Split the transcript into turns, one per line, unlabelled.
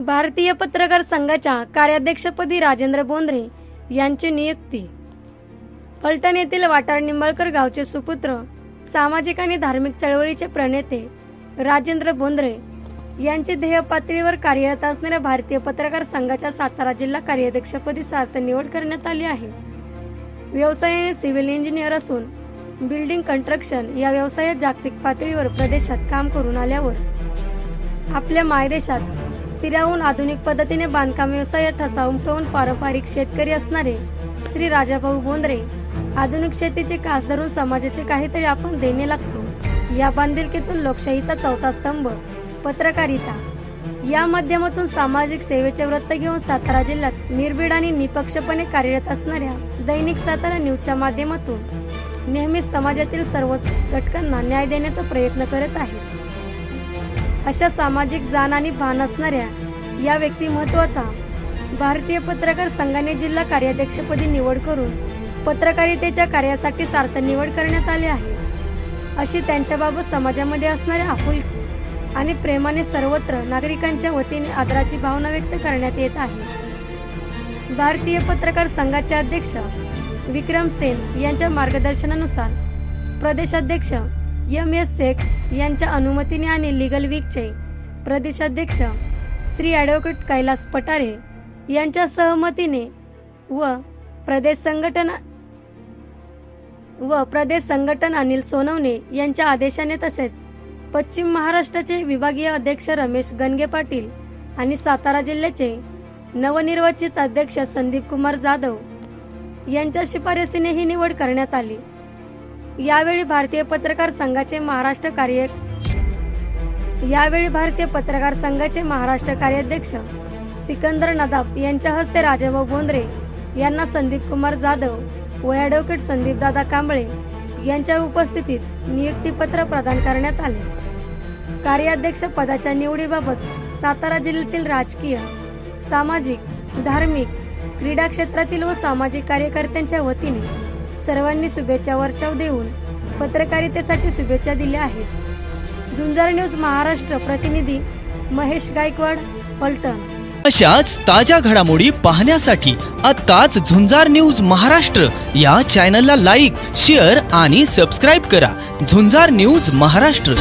भारतीय पत्रकार संघाच्या कार्याध्यक्षपदी राजेंद्र बोंद्रे यांची नियुक्ती. फलटण येथील वाटार निंबाळकर गावचे सुपुत्र सामाजिक आणि धार्मिक चळवळीचे प्रणेते राजेंद्र बोंद्रे यांची ध्येय पातळीवर कार्यरत असणाऱ्या भारतीय पत्रकार संघाच्या सातारा जिल्हा कार्याध्यक्षपदी सार्थ निवड करण्यात आली आहे. व्यवसायाने सिव्हिल इंजिनियर असून बिल्डिंग कंस्ट्रक्शन या व्यवसायात जागतिक पातळीवर प्रदेशात काम करून आल्यावर आपल्या मायदेशात स्त्रियाहून आधुनिक पद्धतीने बांधकाम व्यवसायात ठसा उमटवून पारंपरिक शेतकरी असणारे श्री राजाभाऊ बोंद्रे आधुनिक शेतीचे कास धरून समाजाचे काहीतरी आपण देणे लागतो. या बांधिलकीतून लोकशाहीचा चौथा स्तंभ पत्रकारिता. या माध्यमातून सामाजिक सेवेचे वृत्त घेऊन सातारा जिल्ह्यात निर्भीड आणि निपक्षपणे कार्यरत असणाऱ्या दैनिक सातारा न्यूजच्या माध्यमातून नेहमीच समाजातील सर्व घटकांना न्याय देण्याचा प्रयत्न करत आहेत. अशा सामाजिक जाण आणि भान असणाऱ्या या व्यक्तिमत्वाचा भारतीय पत्रकार संघाने जिल्हा कार्याध्यक्षपदी निवड करून पत्रकारितेच्या कार्यासाठी सार्थ निवड करण्यात आली आहे. अशी त्यांच्याबाबत समाजामध्ये असणाऱ्या आपुलकी आणि प्रेमाने सर्वत्र नागरिकांच्या वतीने आदराची भावना व्यक्त करण्यात येत आहे. भारतीय पत्रकार संघाचे अध्यक्ष विक्रम सेन यांच्या मार्गदर्शनानुसार प्रदेशाध्यक्ष एम एस शेख यांच्या अनुमतीने आणि लिगल वीकचे प्रदेशाध्यक्ष श्री ॲडव्होकेट कैलास पटारे यांच्या सहमतीने व प्रदेश संघटना व प्रदेश संघटन अनिल सोनवणे यांच्या आदेशाने तसेच पश्चिम महाराष्ट्राचे विभागीय अध्यक्ष रमेश गणगे पाटील आणि सातारा जिल्ह्याचे नवनिर्वाचित अध्यक्ष संदीप कुमार जाधव यांच्या शिफारसीने ही निवड करण्यात आली. यावेळी भारतीय पत्रकार संघाचे महाराष्ट्र कार्य यावेळी भारतीय पत्रकार संघाचे महाराष्ट्र कार्याध्यक्ष सिकंदर नदाब यांच्या हस्ते राजाभाऊ बोंद्रे यांना संदीप कुमार जाधव व ॲडव्होकेट संदीप दादा कांबळे यांच्या उपस्थितीत नियुक्तीपत्र प्रदान करण्यात आले. कार्याध्यक्ष पदाच्या निवडीबाबत सातारा जिल्ह्यातील राजकीय सामाजिक धार्मिक क्रीडा क्षेत्रातील व सामाजिक कार्यकर्त्यांच्या वतीने सर्वांनी शुभेच्छा वर्षाव देऊन पत्रकारितेसाठी शुभेच्छा दिल्या आहेत. झुंजार न्यूज महाराष्ट्र प्रतिनिधी महेश गायकवाड पलटण.
अशाच ताज्या घडामोडी पाहण्यासाठी आत्ताच झुंजार न्यूज महाराष्ट्र या चॅनलला लाईक शेअर आणि सबस्क्राईब करा. झुंजार न्यूज महाराष्ट्र.